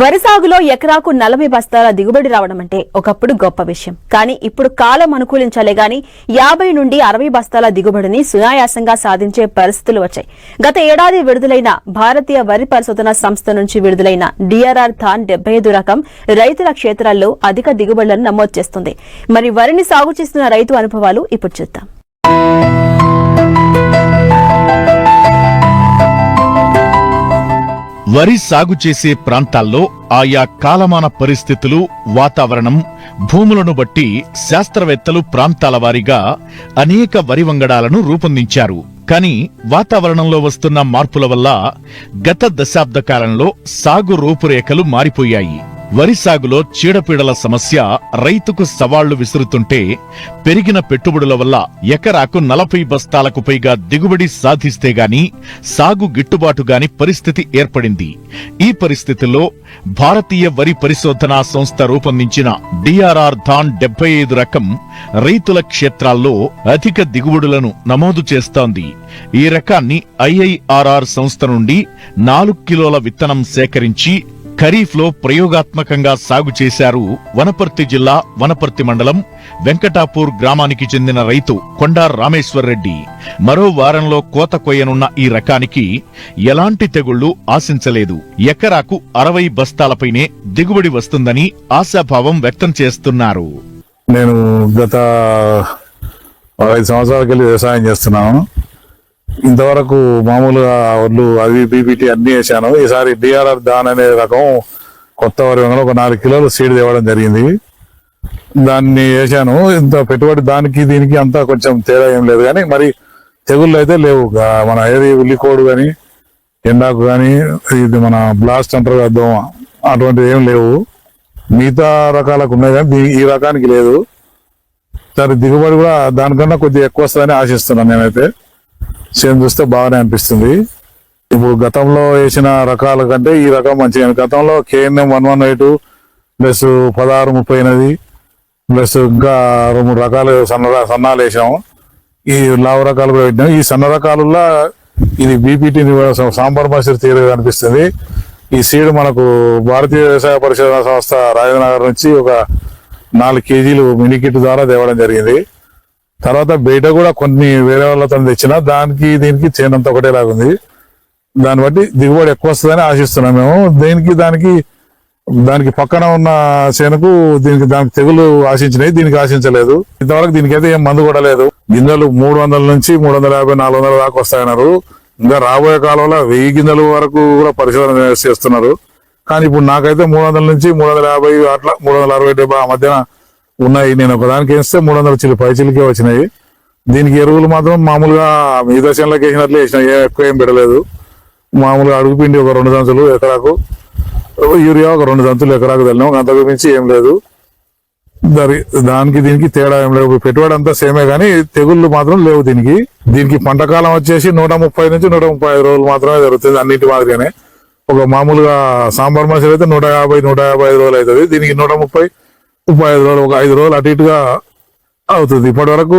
వరి సాగులో ఎకరాకు నలభై బస్తాల దిగుబడి రావడం అంటే ఒకప్పుడు గొప్ప విషయం. కానీ ఇప్పుడు కాలం అనుకూలించాలే గాని యాభై నుండి అరవై బస్తాల దిగుబడిని సునాయాసంగా సాధించే పరిస్థితులు వచ్చాయి. గత ఏడాది విడుదలైన భారతీయ వరి పరిశోధన సంస్థ నుంచి విడుదలైన డిఆర్ఆర్ థాన్ డెబ్బై ఐదు రకం రైతుల క్షేత్రాల్లో అధిక దిగుబడులను నమోదు చేస్తుంది. మరి వరిని సాగు చేస్తున్న రైతు అనుభవాలు ఇప్పుడు చూద్దాం. వరి సాగు చేసే ప్రాంతాల్లో ఆయా కాలమాన పరిస్థితులు వాతావరణం భూములను బట్టి శాస్త్రవేత్తలు ప్రాంతాల వారీగా అనేక వరి వంగడాలను రూపొందించారు. కానీ వాతావరణంలో వస్తున్న మార్పుల వల్ల గత దశాబ్ద కాలంలో సాగు రూపురేఖలు మారిపోయాయి. వరి సాగులో చీడపీడల సమస్య రైతుకు సవాళ్ళు విసురుతుంటే పెరిగిన పెట్టుబడుల వల్ల ఎకరాకు నలభై బస్తాలకు పైగా దిగుబడి సాధిస్తే గాని సాగు గిట్టుబాటు గాని పరిస్థితి ఏర్పడింది. ఈ పరిస్థితుల్లో భారతీయ వరి పరిశోధనా సంస్థ రూపొందించిన డిఆర్ఆర్ ధాన్ డెబ్బై ఐదు రకం రైతుల క్షేత్రాల్లో అధిక దిగుబడులను నమోదు చేస్తోంది. ఈ రకాన్ని ఐఐఆర్ఆర్ సంస్థ నుండి నాలుగు కిలోల విత్తనం సేకరించి ఖరీఫ్లో ప్రయోగాత్మకంగా సాగు చేశారు వనపర్తి జిల్లా వనపర్తి మండలం వెంకటాపూర్ గ్రామానికి చెందిన రైతు కొండా రామేశ్వర్ రెడ్డి మరో వారంలో కోత కొయ్యనున్న ఈ రకానికి ఎలాంటి తెగుళ్ళు ఆశించలేదు. ఎకరాకు అరవై బస్తాలపైనే దిగుబడి వస్తుందని ఆశాభావం వ్యక్తం చేస్తున్నారు. నేను గత ఐదు సంవత్సరాలకి వ్యవసాయం చేస్తున్నాను. ఇంతవరకు మామూలుగా ఒళ్ళు అవి బీపీటీ అన్ని వేసాను. ఈసారి డిఆర్ఆర్ దాన్ అనే రకం కొత్త వరి ఒక నాలుగు కిలోలు సీడ్ తేవడం జరిగింది. దాన్ని వేసాను. ఇంత పెట్టుబడి దానికి దీనికి అంతా కొంచెం తేడా ఏం లేదు కానీ మరి తెగుళ్ళు అయితే లేవు. మన ఏది ఉల్లికోడు కానీ ఎండాకు కానీ ఇది మన బ్లాస్ట్ అంటారు కదా దోమ అటువంటివి ఏం లేవు. మిగతా రకాలకు ఉన్నాయి కానీ దీ- ఈ రకానికి లేదు. సరే దిగుబడి కూడా దానికన్నా కొద్దిగా ఎక్కువ వస్తుందని ఆశిస్తున్నాను నేనైతే. సేమ్ చూస్తే బాగానే అనిపిస్తుంది. ఇప్పుడు గతంలో వేసిన రకాల కంటే ఈ రకం మంచిగా గతంలో KNM one one eight plus పదహారు ముప్పై ఎనిమిది ప్లస్ ఇంకా రెండు మూడు రకాలు సన్న సన్నాలు వేసాము ఈ లావు రకాలు కూడా పెట్టినాం ఈ సన్న రకాలలో ఇది బీపీటీ సాంబార్ మసూరి తీరు అనిపిస్తుంది. ఈ సీడ్ మనకు భారతీయ వ్యవసాయ పరిశోధన సంస్థ రాజనగర్ నుంచి ఒక నాలుగు కేజీలు మినీ కిట్ ద్వారా తేవడం జరిగింది. తర్వాత బయట కూడా కొన్ని వేరే వాళ్ళతో తెచ్చిన దానికి దీనికి చేనంత ఒకటేలాగా ఉంది. దాన్ని బట్టి దిగుబడి ఎక్కువ వస్తుందని ఆశిస్తున్నాం మేము. దీనికి దానికి దానికి పక్కన ఉన్న చేనుకు దీనికి దానికి తెగులు ఆశించినాయి దీనికి ఆశించలేదు. ఇంతవరకు దీనికైతే ఏం మందు కూడా లేదు. గింజలు మూడు వందల నుంచి మూడు వందల యాభై నాలుగు వందల దాకా వస్తాయన్నారు. ఇంకా రాబోయే కాలంలో వెయ్యి గింజల వరకు కూడా పరిశోధన చేస్తున్నారు. కానీ ఇప్పుడు నాకైతే మూడు వందల నుంచి మూడు వందల యాభై అట్లా మూడు వందల అరవై డెబ్బై ఆ మధ్యన ఉన్నాయి. నేను ఒకదానికి వేస్తే మూడు వందల చిల్లి పై చిల్లికే వచ్చినాయి. దీనికి ఎరువులు మాత్రం మామూలుగా మిగతా చేనులకు వేసినట్లు వేసిన. ఎక్కువ ఏం పెట్టలేదు. మామూలుగా అడుగు పిండి ఒక రెండు దంతులు ఎకరాకు యూరియా ఒక రెండు దంతులు ఎకరాకు వెళ్ళినాం అంతకు మించి ఏం లేదు. దాని- దానికి దీనికి తేడా ఏం లేవు పెట్టుబడి అంతా సేమే కానీ తెగుళ్ళు మాత్రం లేవు దీనికి. దీనికి పంట కాలం వచ్చేసి నూట ముప్పై నుంచి నూట ముప్పై ఐదు రోజులు మాత్రమే జరుగుతుంది అన్నింటి మాదిరిగానే. ఒక మామూలుగా సాంబార్ మసాలా అయితే నూట యాభై నూట యాభై ఐదు రోజులు అవుతుంది. దీనికి నూట ముప్పై ముప్పై ఐదు రోజులు ఒక ఐదు రోజులు అటు ఇటుగా అవుతుంది. ఇప్పటి వరకు